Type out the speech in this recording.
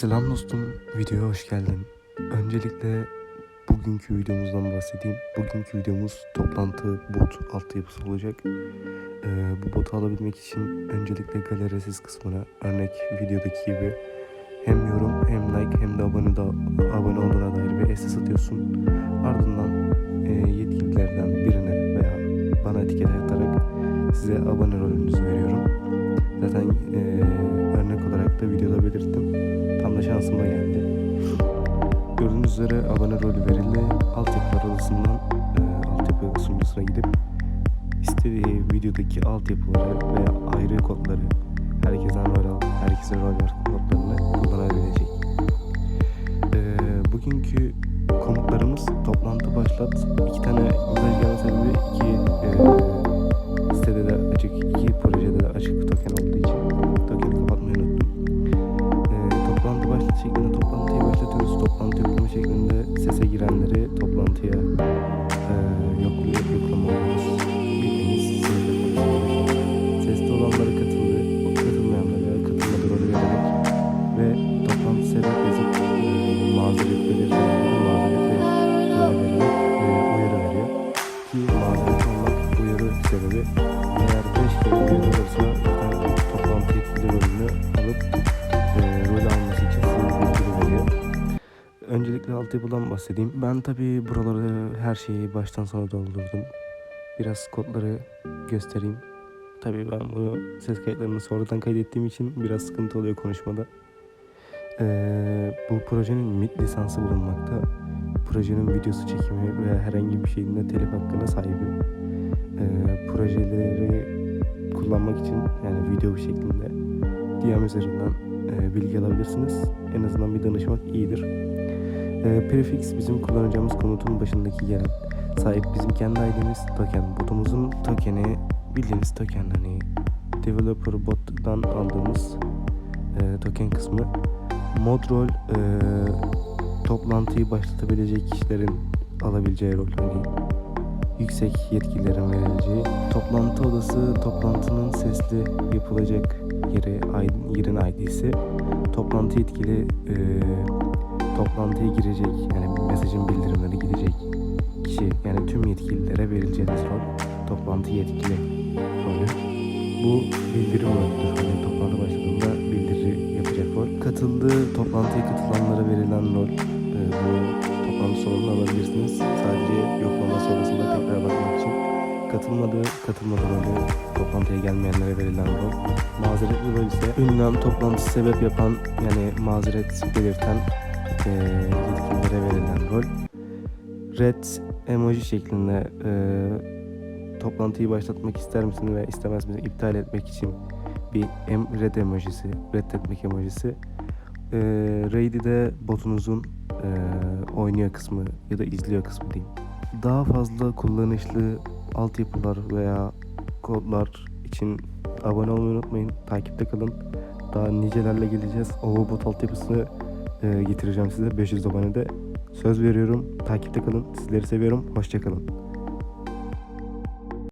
Selam dostum, videoya hoş geldin. Öncelikle bugünkü videomuzdan bahsedeyim. Bugünkü videomuz toplantı bot altyapısı olacak. Ee, bu botu alabilmek için öncelikle galerisiz kısmına örnek videodaki gibi hem yorum hem like hem de abone, da, abone olduğuna dair bir SS atıyorsun. Ardından e, yetkililerden birine veya bana etiket atarak size abone rolünüzü veriyorum. Zaten e, örnek olarak da videoda belirttim. Şansıma geldi. Gördüğünüz üzere abone rolü verildi. Altyapılar odasından e, altyapı sunucusuna gidip istediği videodaki altyapıları veya ayrı kodları herkesten rol al, herkese rol ver kodlarını kullanabilecek. E, bugünkü komutlarımız toplantı başlat. İki tane mesaj gelme sebebi iki e, sebebi eğer 5 kere uyarı olursa zaten toplantı yetkili rolünü alıp e, rol alması için size bilgi veriyor. Öncelikle altyapıdan bahsedeyim. Ben tabii buraları her şeyi baştan sona doldurdum. Biraz kodları göstereyim. Tabii ben bunu ses kayıtlarını sonradan kaydettiğim için biraz sıkıntı oluyor konuşmada. Ee, bu projenin MIT lisansı bulunmakta. Projenin videosu çekimi veya herhangi bir şeyin de telif hakkına sahibim. Ee, projeleri kullanmak için yani video şeklinde DM üzerinden e, bilgi alabilirsiniz. En azından bir danışmak iyidir. E, prefix bizim kullanacağımız komutun başındaki gelen sahip bizim kendi ID'miz token. Botumuzun tokeni bildiğiniz token hani developer bot'tan aldığımız e, token kısmı. Mod rol e, toplantıyı başlatabilecek kişilerin alabileceği rol hani yüksek yetkililerin verileceği toplantı odası toplantının sesli yapılacak yeri yerin ID'si toplantı yetkili e, toplantıya girecek yani mesajın bildirimleri gidecek kişi yani tüm yetkililere verileceğiniz rol toplantı yetkili rolü. Bu bildirim rolüdür. Yani toplantı rol. Katıldığı toplantıya katılanlara verilen rol. e, bu toplantı sonunda alabilirsiniz. Sadece yoklama sonrasında tekrar bakmak için. Katılmadığı, katılmadığı rolü toplantıya gelmeyenlere verilen rol. Mazeretli rol ise ünlem toplantısı sebep yapan yani mazeret belirten e, yetkililere verilen rol. Red emoji şeklinde e, toplantıyı başlatmak ister misin ve istemez misin iptal etmek için bir em, red emojisi, reddetmek emojisi. E, Raid'i de botunuzun e, oynuyor kısmı ya da izliyor kısmı diyeyim. Daha fazla kullanışlı altyapılar veya kodlar için abone olmayı unutmayın. Takipte kalın. Daha nicelerle geleceğiz. Ovobot altyapısını e, getireceğim size 500 abonede. Söz veriyorum. Takipte kalın. Sizleri seviyorum. Hoşçakalın.